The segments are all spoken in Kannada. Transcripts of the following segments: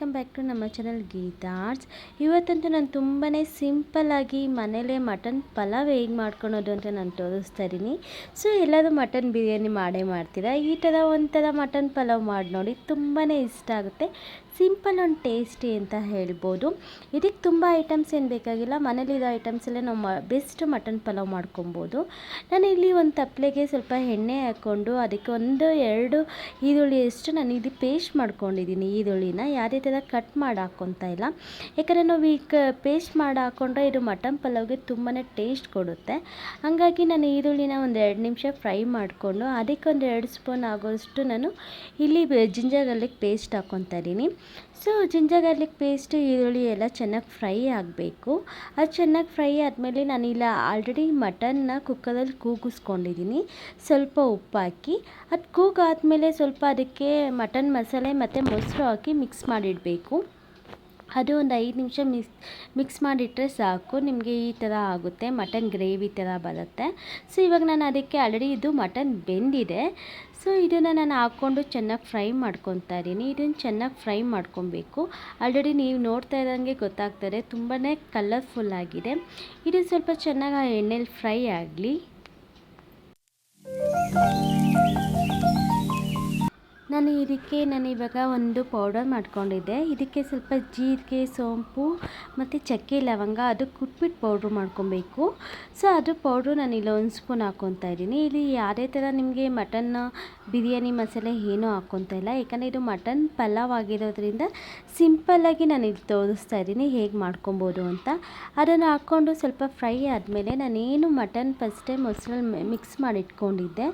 ವೆಲ್ಕಮ್ ಬ್ಯಾಕ್ ಟು ನಮ್ಮ ಚಾನಲ್ ಗೀತಾರ್ಟ್ಸ್ ಇವತ್ತಂತೂ ನಾನು ತುಂಬಾ ಸಿಂಪಲ್ಲಾಗಿ ಮನೇಲೇ ಮಟನ್ ಪಲಾವ್ ಹೇಗೆ ಮಾಡ್ಕೊಳೋದು ಅಂತ ನಾನು ತೋರಿಸ್ತಾ ಇದ್ದೀನಿ. ಸೊ ಎಲ್ಲರೂ ಮಟನ್ ಬಿರಿಯಾನಿ ಮಾಡೇ ಮಾಡ್ತೀರಾ? ಈ ಥರ ಒಂಥರ ಮಟನ್ ಪಲಾವ್ ಮಾಡಿ ನೋಡಿ ತುಂಬಾ ಇಷ್ಟ ಆಗುತ್ತೆ. ಸಿಂಪಲ್ ಆ್ಯಂಡ್ ಟೇಸ್ಟಿ ಅಂತ ಹೇಳ್ಬೋದು. ಇದಕ್ಕೆ ತುಂಬ ಐಟಮ್ಸ್ ಏನು ಬೇಕಾಗಿಲ್ಲ ಮನೇಲಿರೋ ಐಟಮ್ಸಲ್ಲೇ ನಾವು ಮ ಬೆಸ್ಟ್ ಮಟನ್ ಪಲಾವ್ ಮಾಡ್ಕೊಬೋದು. ನಾನು ಇಲ್ಲಿ ಒಂದು ತಪ್ಪಲೆಗೆ ಸ್ವಲ್ಪ ಎಣ್ಣೆ ಹಾಕ್ಕೊಂಡು ಅದಕ್ಕೆ ಒಂದು, ಎರಡು ಈರುಳ್ಳಿ ಅಷ್ಟು ನಾನು ಇದು ಪೇಸ್ಟ್ ಮಾಡ್ಕೊಂಡಿದ್ದೀನಿ. ಈರುಳ್ಳಿನ ಯಾವುದೇ ಥರ ಕಟ್ ಮಾಡಿ ಹಾಕ್ಕೊತಾ ಇಲ್ಲ. ಯಾಕಂದರೆ ನಾವು ಈಗ ಪೇಸ್ಟ್ ಮಾಡಿ ಹಾಕ್ಕೊಂಡ್ರೆ ಇದು ಮಟನ್ ಪಲಾವ್ಗೆ ತುಂಬಾ ಟೇಸ್ಟ್ ಕೊಡುತ್ತೆ. ಹಾಗಾಗಿ ನಾನು ಈರುಳ್ಳಿನ ಒಂದು ಎರಡು ನಿಮಿಷ ಫ್ರೈ ಮಾಡಿಕೊಂಡು ಅದಕ್ಕೆ ಒಂದು ಎರಡು ಸ್ಪೂನ್ ಆಗೋಷ್ಟು ನಾನು ಇಲ್ಲಿ ಜಿಂಜರ್ ಗಾರ್ಲಿಕ್ ಪೇಸ್ಟ್ ಹಾಕ್ಕೊತಾ ಇದ್ದೀನಿ. ಸೊ ಜಿಂಜರ್ ಗಾರ್ಲಿಕ್ ಪೇಸ್ಟ್ ಈರುಳ್ಳಿ ಎಲ್ಲ ಚೆನ್ನಾಗಿ ಫ್ರೈ ಆಗಬೇಕು. ಅದು ಚೆನ್ನಾಗಿ ಫ್ರೈ ಆದಮೇಲೆ ನಾನಿಲ್ಲ ಆಲ್ರೆಡಿ ಮಟನ್ನ ಕುಕ್ಕರಲ್ಲಿ ಕೂಗಿಸ್ಕೊಂಡಿದ್ದೀನಿ ಸ್ವಲ್ಪ ಉಪ್ಪು ಹಾಕಿ. ಅದು ಕೂಗಾದಮೇಲೆ ಸ್ವಲ್ಪ ಅದಕ್ಕೆ ಮಟನ್ ಮಸಾಲೆ ಮತ್ತು ಮೊಸರು ಹಾಕಿ ಮಿಕ್ಸ್ ಮಾಡಿಡಬೇಕು. ಅದು ಒಂದು ಐದು ನಿಮಿಷ ಮಿಕ್ಸ್ ಮಿಕ್ಸ್ ಮಾಡಿಟ್ಟರೆ ಸಾಕು. ನಿಮಗೆ ಈ ಥರ ಆಗುತ್ತೆ, ಮಟನ್ ಗ್ರೇವಿ ಥರ ಬರುತ್ತೆ. ಸೊ, ಇವಾಗ ನಾನು ಅದಕ್ಕೆ ಆಲ್ರೆಡಿ ಇದು ಮಟನ್ ಬೆಂದಿದೆ. ಸೊ, ಇದನ್ನು ನಾನು ಹಾಕ್ಕೊಂಡು ಚೆನ್ನಾಗಿ ಫ್ರೈ ಮಾಡ್ಕೊತಾ ಇದ್ದೀನಿ. ಇದನ್ನು ಚೆನ್ನಾಗಿ ಫ್ರೈ ಮಾಡ್ಕೊಬೇಕು. ಆಲ್ರೆಡಿ ನೀವು ನೋಡ್ತಾ ಇದ್ದಂಗೆ ಗೊತ್ತಾಗ್ತದೆ ತುಂಬಾ ಕಲರ್ಫುಲ್ ಆಗಿದೆ. ಇದು ಸ್ವಲ್ಪ ಚೆನ್ನಾಗಿ ಆ ಎಣ್ಣೆಲಿ ಫ್ರೈ ಆಗಲಿ. ನಾನು ಇದಕ್ಕೆ, ನಾನು ಇವಾಗ ಒಂದು ಪೌಡರ್ ಮಾಡ್ಕೊಂಡಿದ್ದೆ. ಇದಕ್ಕೆ ಸ್ವಲ್ಪ ಜೀರಿಗೆ, ಸೋಂಪು ಮತ್ತು ಚಕ್ಕೆ, ಲವಂಗ ಅದು ಕುಟ್ಬಿಟ್ಟು ಪೌಡ್ರ್ ಮಾಡ್ಕೊಬೇಕು. ಸೊ ಅದು ಪೌಡ್ರು ನಾನು ಇಲ್ಲಿ ಒಂದು ಸ್ಪೂನ್ ಹಾಕ್ಕೊತಾ ಇದ್ದೀನಿ. ಇಲ್ಲಿ ಯಾವುದೇ ಥರ ನಿಮಗೆ ಮಟನ್ ಬಿರಿಯಾನಿ, ಮಸಾಲೆ ಏನೂ ಹಾಕ್ಕೊತಾ ಇಲ್ಲ. ಯಾಕಂದರೆ ಇದು ಮಟನ್ ಪಲಾವ್ ಆಗಿರೋದ್ರಿಂದ ಸಿಂಪಲ್ಲಾಗಿ ನಾನು ಇಲ್ಲಿ ತೋರಿಸ್ತಾ ಇದ್ದೀನಿ ಹೇಗೆ ಮಾಡ್ಕೊಬೋದು ಅಂತ. ಅದನ್ನು ಹಾಕ್ಕೊಂಡು ಸ್ವಲ್ಪ ಫ್ರೈ ಆದಮೇಲೆ ನಾನೇನು ಮಟನ್ ಫಸ್ಟೇ ಮೊಸರಲ್ಲಿ ಮಿಕ್ಸ್ ಮಾಡಿಟ್ಕೊಂಡಿದ್ದೆ.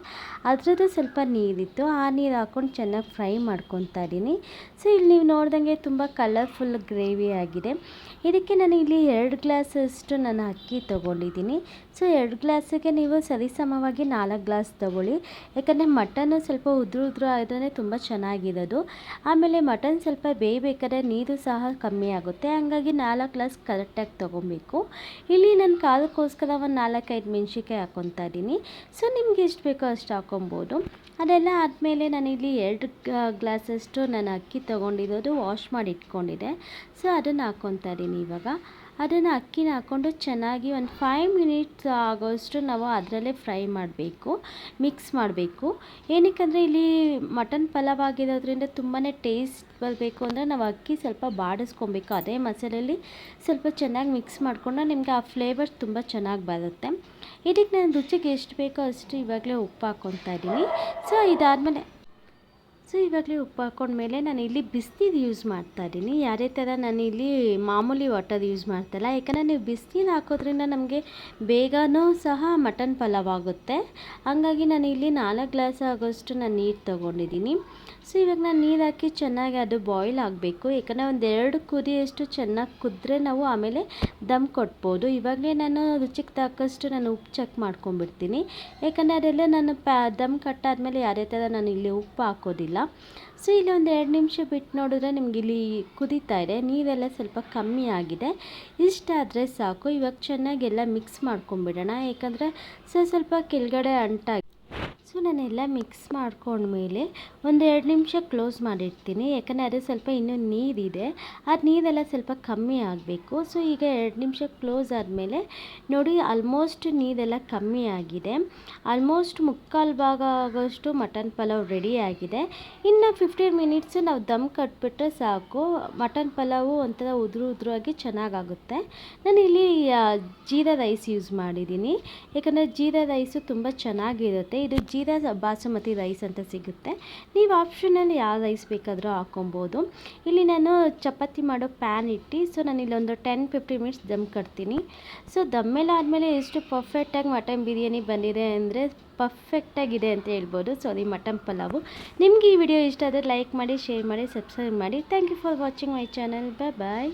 ಅದರದ್ದು ಸ್ವಲ್ಪ ನೀರಿತ್ತು. ಆ ನೀರು ಹಾಕ್ಕೊಂಡು ಫ್ರೈ ಮಾಡ್ಕೊತಾ ಇದ್ದೀನಿ. ಸೊ, ಇಲ್ಲಿ ನೀವು ನೋಡ್ದಂಗೆ ತುಂಬ ಕಲರ್ಫುಲ್ ಗ್ರೇವಿ ಆಗಿದೆ. ಇದಕ್ಕೆ ನಾನು ಇಲ್ಲಿ ಎರಡು ಗ್ಲಾಸಷ್ಟು ನಾನು ಅಕ್ಕಿ ತೊಗೊಂಡಿದ್ದೀನಿ. ಸೊ, ಎರಡು ಗ್ಲಾಸಿಗೆ ನೀವು ಸರಿಸಮವಾಗಿ ನಾಲ್ಕು ಗ್ಲಾಸ್ ತೊಗೊಳ್ಳಿ. ಯಾಕಂದರೆ ಮಟನ್ ಸ್ವಲ್ಪ ಉದುರು ಉದುರು ಆದ್ರೆ ತುಂಬ ಚೆನ್ನಾಗಿರೋದು. ಆಮೇಲೆ ಮಟನ್ ಸ್ವಲ್ಪ ಬೇಯಬೇಕಾದ್ರೆ ನೀರು ಸಹ ಕಮ್ಮಿ ಆಗುತ್ತೆ. ಹಾಗಾಗಿ ನಾಲ್ಕು ಗ್ಲಾಸ್ ಕರೆಕ್ಟಾಗಿ ತೊಗೊಬೇಕು. ಇಲ್ಲಿ ನಾನು ಕಾಲಕ್ಕೋಸ್ಕರ ಒಂದು ನಾಲ್ಕೈದು ಮೆಣಸಿನ್ಕಾಯಿ ಹಾಕೊತಾ ಇದ್ದೀನಿ. ಸೊ, ನಿಮ್ಗೆ ಎಷ್ಟು ಬೇಕೋ ಅಷ್ಟು ಹಾಕ್ಕೊಬೋದು ಅದೆಲ್ಲ ಆದಮೇಲೆ ನಾನಿಲ್ಲಿ ಎರಡು ಗ್ಲಾಸಷ್ಟು ನಾನು ಅಕ್ಕಿ ತೊಗೊಂಡಿರೋದು ವಾಶ್ ಮಾಡಿ ಇಟ್ಕೊಂಡಿದ್ದೆ ಸೊ, ಅದನ್ನು ಹಾಕ್ಕೊತಾ ಇದ್ದೀನಿ ಇವಾಗ. ಅದನ್ನು ಅಕ್ಕಿನ ಹಾಕ್ಕೊಂಡು ಚೆನ್ನಾಗಿ ಒಂದು ಫೈವ್ ಮಿನಿಟ್ಸ್ ಆಗೋಷ್ಟು ನಾವು ಅದರಲ್ಲೇ ಫ್ರೈ ಮಾಡಬೇಕು ಮಿಕ್ಸ್ ಮಾಡಬೇಕು. ಏನಕ್ಕಂದರೆ ಇಲ್ಲಿ ಮಟನ್ ಪಲಾವ್ ಆಗಿರೋದ್ರಿಂದ ತುಂಬಾ ಟೇಸ್ಟ್ ಬರಬೇಕು ಅಂದರೆ ನಾವು ಅಕ್ಕಿ ಸ್ವಲ್ಪ ಬಾಡಿಸ್ಕೊಬೇಕು. ಅದೇ ಮಸಾಲೆಯಲ್ಲಿ ಸ್ವಲ್ಪ ಚೆನ್ನಾಗಿ ಮಿಕ್ಸ್ ಮಾಡಿಕೊಂಡು ನಿಮಗೆ ಆ ಫ್ಲೇವರ್ ತುಂಬ ಚೆನ್ನಾಗಿ ಬರುತ್ತೆ. ಇದಕ್ಕೆ ನಾನು ರುಚಿಗೆ ಎಷ್ಟು ಬೇಕೋ ಅಷ್ಟು ಇವಾಗಲೇ ಉಪ್ಪು ಹಾಕ್ಕೊತಾ ಇದ್ದೀನಿ. ಸೊ, ಇದಾದಮೇಲೆ ಇವಾಗಲೇ ಉಪ್ಪು ಹಾಕ್ಕೊಂಡ್ಮೇಲೆ ನಾನು ಇಲ್ಲಿ ಬಿಸ್ನೀರು ಯೂಸ್ ಮಾಡ್ತಾ ಇದ್ದೀನಿ. ಯಾರೇ ಥರ ನಾನು ಇಲ್ಲಿ ಮಾಮೂಲಿ ವಾಟರ್ ಯೂಸ್ ಮಾಡ್ತಾಯಿಲ್ಲ ಯಾಕಂದರೆ ನೀವು ಬಿಸ್ನೀರು ಹಾಕೋದ್ರಿಂದ ನಮಗೆ ಬೇಗನೂ ಸಹ ಮಟನ್ ಪಲಾವ್ ಆಗುತ್ತೆ. ಹಾಗಾಗಿ ನಾನು ಇಲ್ಲಿ ನಾಲ್ಕು ಗ್ಲಾಸ್ ಆಗೋಷ್ಟು ನಾನು ನೀರು ತೊಗೊಂಡಿದ್ದೀನಿ. ಸೊ ಇವಾಗ ನಾನು ನೀರು ಹಾಕಿ ಚೆನ್ನಾಗಿ ಅದು ಬಾಯ್ಲ್ ಆಗಬೇಕು. ಯಾಕಂದರೆ ಒಂದೆರಡು ಕುದಿಯಷ್ಟು ಚೆನ್ನಾಗಿ ಕುದ್ರೆ ನಾವು ಆಮೇಲೆ ದಮ್ ಕೊಟ್ಬೋದು. ಇವಾಗಲೇ ನಾನು ರುಚಿಗೆ ತಕ್ಕಷ್ಟು ನಾನು ಉಪ್ಪು ಚೆಕ್ ಮಾಡ್ಕೊಂಬಿಡ್ತೀನಿ ಯಾಕಂದರೆ ಅದೆಲ್ಲ ನಾನು ಪ್ಯಾ ದಮ್ ಕಟ್ಟಾದಮೇಲೆ ಯಾರೇ ಥರ ನಾನು ಇಲ್ಲಿ ಉಪ್ಪು ಹಾಕೋದಿಲ್ಲ. ಸೊ ಇಲ್ಲಿ ಒಂದು ಎರಡು ನಿಮಿಷ ಬಿಟ್ಟು ನೋಡಿದ್ರೆ ನಿಮ್ಗೆ ಇಲ್ಲಿ ಕುದೀತಾ ಇದೆ. ನೀರೆಲ್ಲ ಸ್ವಲ್ಪ ಕಮ್ಮಿ ಆಗಿದೆ. ಇಷ್ಟಾದರೆ ಸಾಕು. ಇವಾಗ ಚೆನ್ನಾಗೆಲ್ಲ ಮಿಕ್ಸ್ ಮಾಡ್ಕೊಂಬಿಡೋಣ ಯಾಕಂದರೆ ಸೊ ಸ್ವಲ್ಪ ಕೆಳಗಡೆ ಅಂಟಾಗಿ ಸೊ ನಾನೆಲ್ಲ ಮಿಕ್ಸ್ ಮಾಡ್ಕೊಂಡ್ಮೇಲೆ ಒಂದು ಎರಡು ನಿಮಿಷ ಕ್ಲೋಸ್ ಮಾಡಿರ್ತೀನಿ. ಯಾಕಂದರೆ ಅದು ಸ್ವಲ್ಪ ಇನ್ನೂ ನೀರಿದೆ. ಅದು ನೀರೆಲ್ಲ ಸ್ವಲ್ಪ ಕಮ್ಮಿ ಆಗಬೇಕು. ಸೊ ಈಗ ಎರಡು ನಿಮಿಷ ಕ್ಲೋಸ್ ಆದಮೇಲೆ ನೋಡಿ ಆಲ್ಮೋಸ್ಟ್ ನೀರೆಲ್ಲ ಕಮ್ಮಿ ಆಗಿದೆ. ಆಲ್ಮೋಸ್ಟ್ ಮುಕ್ಕಾಲು ಭಾಗ ಆಗೋಷ್ಟು ಮಟನ್ ಪಲಾವ್ ರೆಡಿ ಆಗಿದೆ. ಇನ್ನು ಫಿಫ್ಟೀನ್ ಮಿನಿಟ್ಸು ನಾವು ದಮ್ ಕಟ್ಬಿಟ್ರೆ ಸಾಕು. ಮಟನ್ ಪಲಾವು ಒಂಥರ ಉದುರು ಉದುರಾಗಿ ಚೆನ್ನಾಗಾಗುತ್ತೆ. ನಾನು ಇಲ್ಲಿ ಜೀರಾ ರೈಸ್ ಯೂಸ್ ಮಾಡಿದ್ದೀನಿ. ಯಾಕಂದರೆ ಜೀರಾ ರೈಸು ತುಂಬ ಚೆನ್ನಾಗಿರುತ್ತೆ. ಇದು ಜೀರಾ ಬಾಸುಮತಿ ರೈಸ್ ಅಂತ ಸಿಗುತ್ತೆ. ನೀವು ಆಪ್ಷನಲ್ಲಿ ಯಾವ ರೈಸ್ ಬೇಕಾದರೂ ಹಾಕೊಬೋದು. ಇಲ್ಲಿ ನಾನು ಚಪಾತಿ ಮಾಡೋ ಪ್ಯಾನ್ ಇಟ್ಟು ಸೊ ನಾನು ಇಲ್ಲೊಂದು ಟೆನ್ ಫಿಫ್ಟಿ ಮಿನಿಟ್ಸ್ ದಮ್ ಕಟ್ತೀನಿ. ಸೊ ಮೇಲೆ ಆದಮೇಲೆ ಎಷ್ಟು ಪರ್ಫೆಕ್ಟಾಗಿ ಮಟನ್ ಬಿರಿಯಾನಿ ಬಂದಿದೆ ಅಂದರೆ ಪರ್ಫೆಕ್ಟಾಗಿದೆ ಅಂತ ಹೇಳ್ಬೋದು. ಸಾರಿ ಮಟನ್ ಪಲಾವು. ನಿಮಗೆ ಈ ವಿಡಿಯೋ ಇಷ್ಟ ಆದರೆ ಲೈಕ್ ಮಾಡಿ ಶೇರ್ ಮಾಡಿ ಸಬ್ಸ್ಕ್ರೈಬ್ ಮಾಡಿ. Thank you for watching my channel bye bye